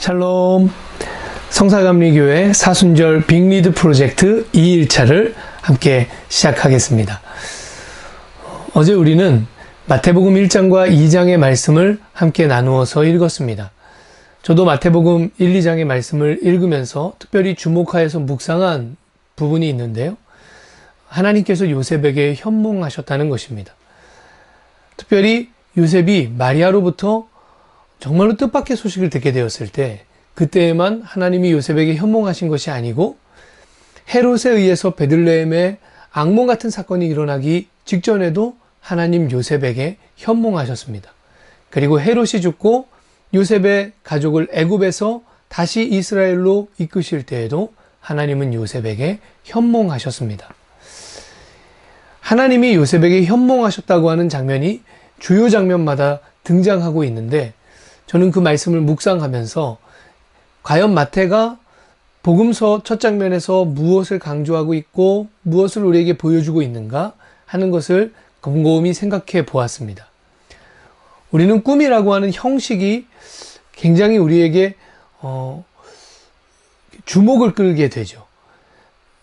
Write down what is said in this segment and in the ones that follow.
샬롬 성사감리교회 사순절 빅리드 프로젝트 2일차를 함께 시작하겠습니다. 어제 우리는 마태복음 1장과 2장의 말씀을 함께 나누어서 읽었습니다. 저도 마태복음 1, 2장의 말씀을 읽으면서 특별히 주목하여서 묵상한 부분이 있는데요. 하나님께서 요셉에게 현몽하셨다는 것입니다. 특별히 요셉이 마리아로부터 정말로 뜻밖의 소식을 듣게 되었을 때 그때에만 하나님이 요셉에게 현몽하신 것이 아니고 헤롯에 의해서 베들레헴에 악몽 같은 사건이 일어나기 직전에도 하나님 요셉에게 현몽하셨습니다. 그리고 헤롯이 죽고 요셉의 가족을 애굽에서 다시 이스라엘로 이끄실 때에도 하나님은 요셉에게 현몽하셨습니다. 하나님이 요셉에게 현몽하셨다고 하는 장면이 주요 장면마다 등장하고 있는데 저는 그 말씀을 묵상하면서 과연 마태가 복음서 첫 장면에서 무엇을 강조하고 있고 무엇을 우리에게 보여주고 있는가 하는 것을 곰곰이 생각해 보았습니다. 우리는 꿈이라고 하는 형식이 굉장히 우리에게 어, 주목을 끌게 되죠.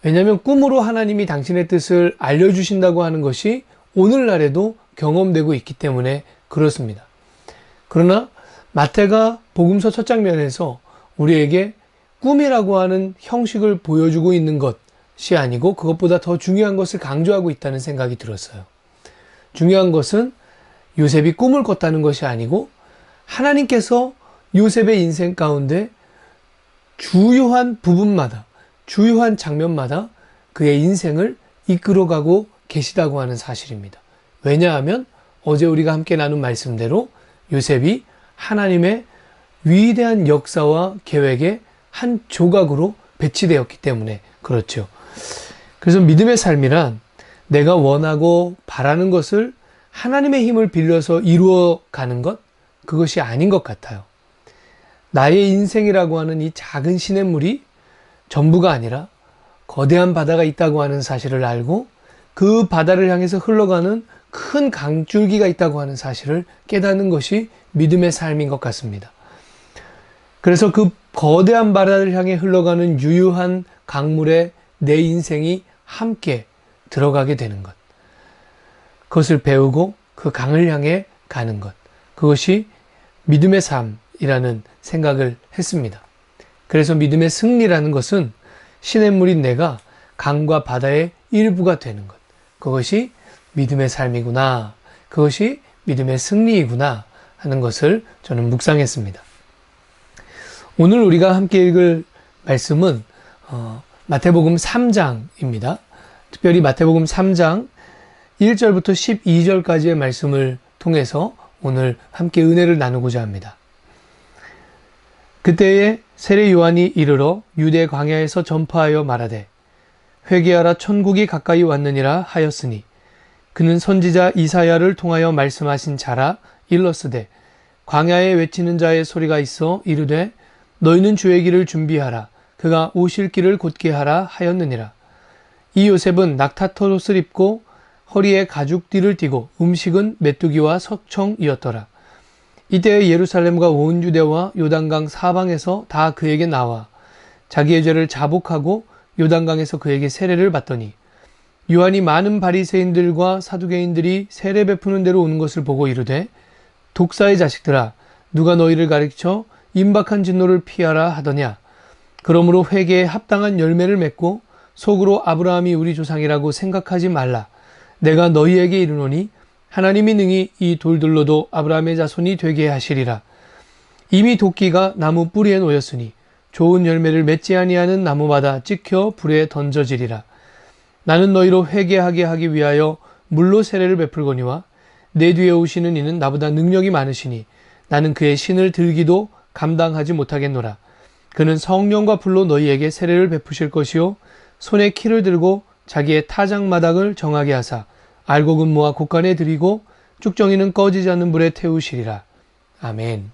왜냐하면 꿈으로 하나님이 당신의 뜻을 알려주신다고 하는 것이 오늘날에도 경험되고 있기 때문에 그렇습니다. 그러나 마태가 복음서 첫 장면에서 우리에게 꿈이라고 하는 형식을 보여주고 있는 것이 아니고 그것보다 더 중요한 것을 강조하고 있다는 생각이 들었어요. 중요한 것은 요셉이 꿈을 꿨다는 것이 아니고 하나님께서 요셉의 인생 가운데 주요한 부분마다, 주요한 장면마다 그의 인생을 이끌어가고 계시다고 하는 사실입니다. 왜냐하면 어제 우리가 함께 나눈 말씀대로 요셉이 하나님의 위대한 역사와 계획의 한 조각으로 배치되었기 때문에 그렇죠. 그래서 믿음의 삶이란 내가 원하고 바라는 것을 하나님의 힘을 빌려서 이루어 가는 것, 그것이 아닌 것 같아요. 나의 인생이라고 하는 이 작은 시냇물이 전부가 아니라 거대한 바다가 있다고 하는 사실을 알고 그 바다를 향해서 흘러가는 큰 강줄기가 있다고 하는 사실을 깨닫는 것이 믿음의 삶인 것 같습니다. 그래서 그 거대한 바다를 향해 흘러가는 유유한 강물에 내 인생이 함께 들어가게 되는 것. 그것을 배우고 그 강을 향해 가는 것. 그것이 믿음의 삶이라는 생각을 했습니다. 그래서 믿음의 승리라는 것은 시냇물인 내가 강과 바다의 일부가 되는 것. 그것이 믿음의 삶이구나. 그것이 믿음의 승리이구나 하는 것을 저는 묵상했습니다. 오늘 우리가 함께 읽을 말씀은 어, 마태복음 3장입니다. 특별히 마태복음 3장 1절부터 12절까지의 말씀을 통해서 오늘 함께 은혜를 나누고자 합니다. 그때에 세례 요한이 이르러 유대 광야에서 전파하여 말하되 회개하라 천국이 가까이 왔느니라 하였으니 그는 선지자 이사야를 통하여 말씀하신 자라 일러스되 광야에 외치는 자의 소리가 있어 이르되 너희는 주의 길을 준비하라. 그가 오실 길을 곧게 하라 하였느니라. 이 요셉은 낙타터 옷을 입고 허리에 가죽띠를 띠고 음식은 메뚜기와 석청이었더라. 이때 예루살렘과 온 유대와 요단강 사방에서 다 그에게 나와 자기의 죄를 자복하고 요단강에서 그에게 세례를 받더니 요한이 많은 바리새인들과 사두개인들이 세례 베푸는 대로 오는 것을 보고 이르되 독사의 자식들아 누가 너희를 가르쳐 임박한 진노를 피하라 하더냐? 그러므로 회개에 합당한 열매를 맺고 속으로 아브라함이 우리 조상이라고 생각하지 말라. 내가 너희에게 이르노니 하나님이 능히 이 돌들로도 아브라함의 자손이 되게 하시리라. 이미 도끼가 나무 뿌리에 놓였으니 좋은 열매를 맺지 아니하는 나무마다 찍혀 불에 던져지리라 나는 너희로 회개하게 하기 위하여 물로 세례를 베풀거니와 내 뒤에 오시는 이는 나보다 능력이 많으시니 나는 그의 신을 들기도 감당하지 못하겠노라. 그는 성령과 불로 너희에게 세례를 베푸실 것이요 손에 키를 들고 자기의 타작 마당을 정하게 하사 알고 근무와 곡간에 드리고 쭉정이는 꺼지지 않는 불에 태우시리라. 아멘.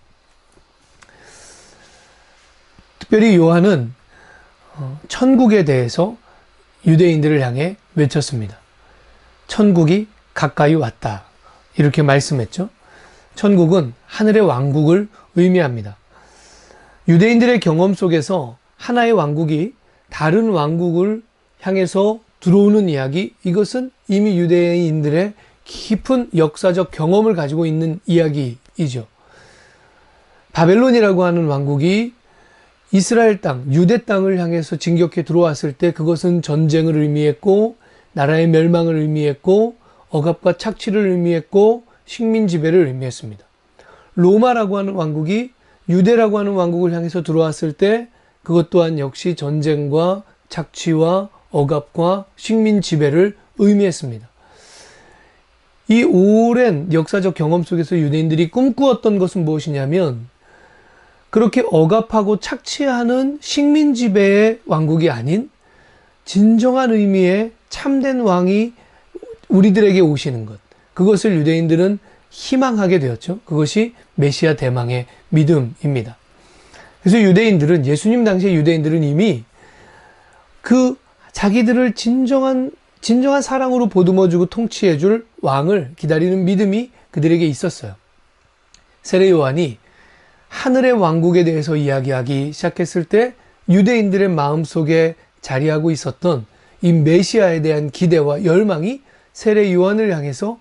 특별히 요한은 어, 천국에 대해서 유대인들을 향해 외쳤습니다. 천국이 가까이 왔다. 이렇게 말씀했죠. 천국은 하늘의 왕국을 의미합니다. 유대인들의 경험 속에서 하나의 왕국이 다른 왕국을 향해서 들어오는 이야기, 이것은 이미 유대인들의 깊은 역사적 경험을 가지고 있는 이야기이죠. 바벨론이라고 하는 왕국이 이스라엘 땅, 유대 땅을 향해서 진격해 들어왔을 때 그것은 전쟁을 의미했고, 나라의 멸망을 의미했고, 억압과 착취를 의미했고, 식민 지배를 의미했습니다. 로마라고 하는 왕국이 유대라고 하는 왕국을 향해서 들어왔을 때 그것 또한 역시 전쟁과 착취와 억압과 식민 지배를 의미했습니다. 이 오랜 역사적 경험 속에서 유대인들이 꿈꾸었던 것은 무엇이냐면 그렇게 억압하고 착취하는 식민 지배의 왕국이 아닌 진정한 의미의 참된 왕이 우리들에게 오시는 것. 그것을 유대인들은 희망하게 되었죠. 그것이 메시아 대망의 믿음입니다. 그래서 유대인들은 예수님 당시의 유대인들은 이미 그 자기들을 진정한 진정한 사랑으로 보듬어주고 통치해줄 왕을 기다리는 믿음이 그들에게 있었어요. 세례 요한이 하늘의 왕국에 대해서 이야기하기 시작했을 때 유대인들의 마음 속에 자리하고 있었던 이 메시아에 대한 기대와 열망이 세례 요한을 향해서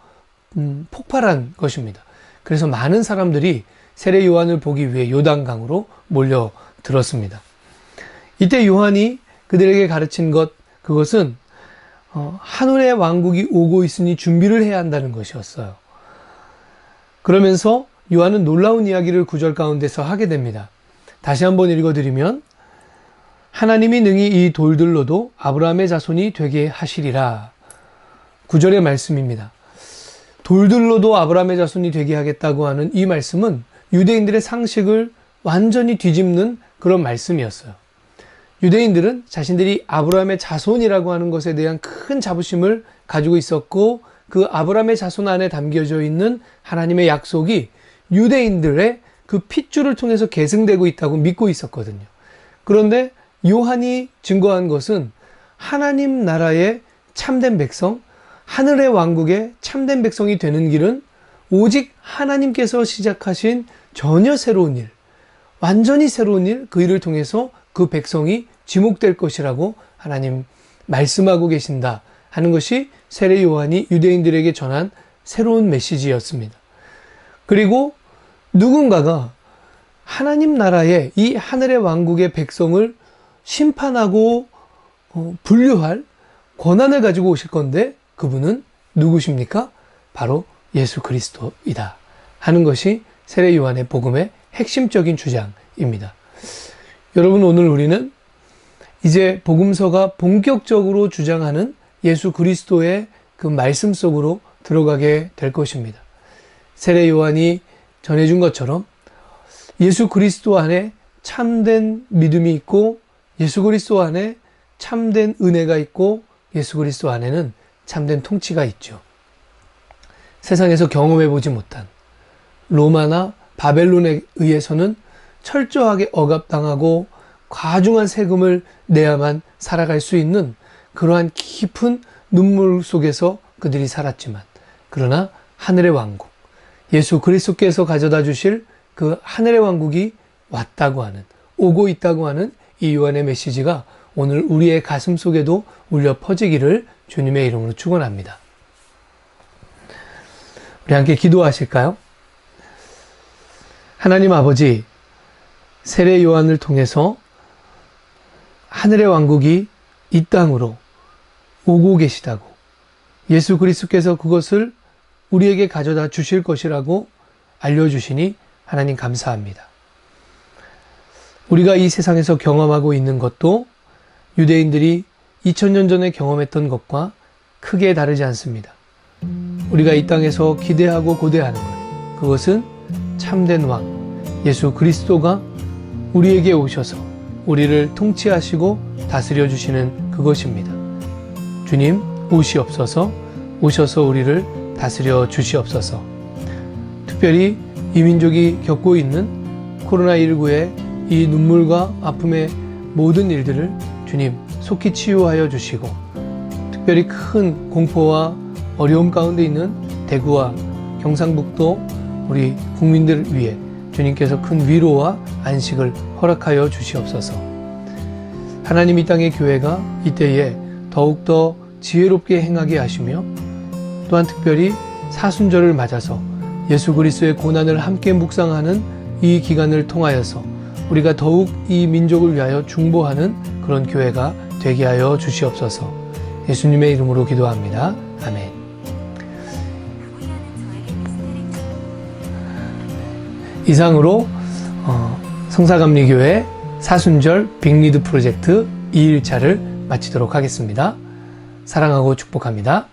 음, 폭발한 것입니다. 그래서 많은 사람들이 세례 요한을 보기 위해 요단강으로 몰려들었습니다. 이때 요한이 그들에게 가르친 것, 그것은 어, 하늘의 왕국이 오고 있으니 준비를 해야 한다는 것이었어요. 그러면서 요한은 놀라운 이야기를 구절 가운데서 하게 됩니다. 다시 한번 읽어드리면 하나님이 능히 이 돌들로도 아브라함의 자손이 되게 하시리라. 구절의 말씀입니다. 돌들로도 아브라함의 자손이 되게 하겠다고 하는 이 말씀은 유대인들의 상식을 완전히 뒤집는 그런 말씀이었어요. 유대인들은 자신들이 아브라함의 자손이라고 하는 것에 대한 큰 자부심을 가지고 있었고 그 아브라함의 자손 안에 담겨져 있는 하나님의 약속이 유대인들의 그 핏줄을 통해서 계승되고 있다고 믿고 있었거든요. 그런데 요한이 증거한 것은 하나님 나라의 참된 백성, 하늘의 왕국의 참된 백성이 되는 길은 오직 하나님께서 시작하신 전혀 새로운 일, 완전히 새로운 일, 그 일을 통해서 그 백성이 지목될 것이라고 하나님 말씀하고 계신다 하는 것이 세례 요한이 유대인들에게 전한 새로운 메시지였습니다. 그리고 누군가가 하나님 나라의 이 하늘의 왕국의 백성을 심판하고 어, 분류할 권한을 가지고 오실 건데 그분은 누구십니까? 바로 예수 그리스도이다 하는 것이 세례 요한의 복음의 핵심적인 주장입니다. 여러분 오늘 우리는 이제 복음서가 본격적으로 주장하는 예수 그리스도의 그 말씀 속으로 들어가게 될 것입니다. 세례 요한이 전해준 것처럼 예수 그리스도 안에 참된 믿음이 있고 예수 그리스도 안에 참된 은혜가 있고 예수 그리스도 안에는 참된 통치가 있죠. 세상에서 경험해 보지 못한 로마나 바벨론에 의해서는 철저하게 억압당하고 과중한 세금을 내야만 살아갈 수 있는 그러한 깊은 눈물 속에서 그들이 살았지만 그러나 하늘의 왕국 예수 그리스도께서 가져다 주실 그 하늘의 왕국이 왔다고 하는 오고 있다고 하는 이 요한의 메시지가 오늘 우리의 가슴 속에도 울려 퍼지기를 주님의 이름으로 축원합니다. 우리 함께 기도하실까요? 하나님 아버지 세례 요한을 통해서 하늘의 왕국이 이 땅으로 오고 계시다고 예수 그리스도께서 그것을 우리에게 가져다 주실 것이라고 알려주시니 하나님 감사합니다. 우리가 이 세상에서 경험하고 있는 것도 유대인들이 2000년 전에 경험했던 것과 크게 다르지 않습니다. 우리가 이 땅에서 기대하고 고대하는 것, 그것은 참된 왕, 예수 그리스도가 우리에게 오셔서 우리를 통치하시고 다스려 주시는 그것입니다. 주님, 오시옵소서, 오셔서 우리를 다스려 주시옵소서. 특별히 이 민족이 겪고 있는 코로나19의 이 눈물과 아픔의 모든 일들을 주님 속히 치유하여 주시고 특별히 큰 공포와 어려움 가운데 있는 대구와 경상북도 우리 국민들을 위해 주님께서 큰 위로와 안식을 허락하여 주시옵소서. 하나님 이 땅의 교회가 이때에 더욱더 지혜롭게 행하게 하시며 또한 특별히 사순절을 맞아서 예수 그리스도의 고난을 함께 묵상하는 이 기간을 통하여서 우리가 더욱 이 민족을 위하여 중보하는 그런 교회가 되게 하여 주시옵소서. 예수님의 이름으로 기도합니다. 아멘. 이상으로 어, 성사감리교회 사순절 빅리드 프로젝트 2일차를 마치도록 하겠습니다. 사랑하고 축복합니다.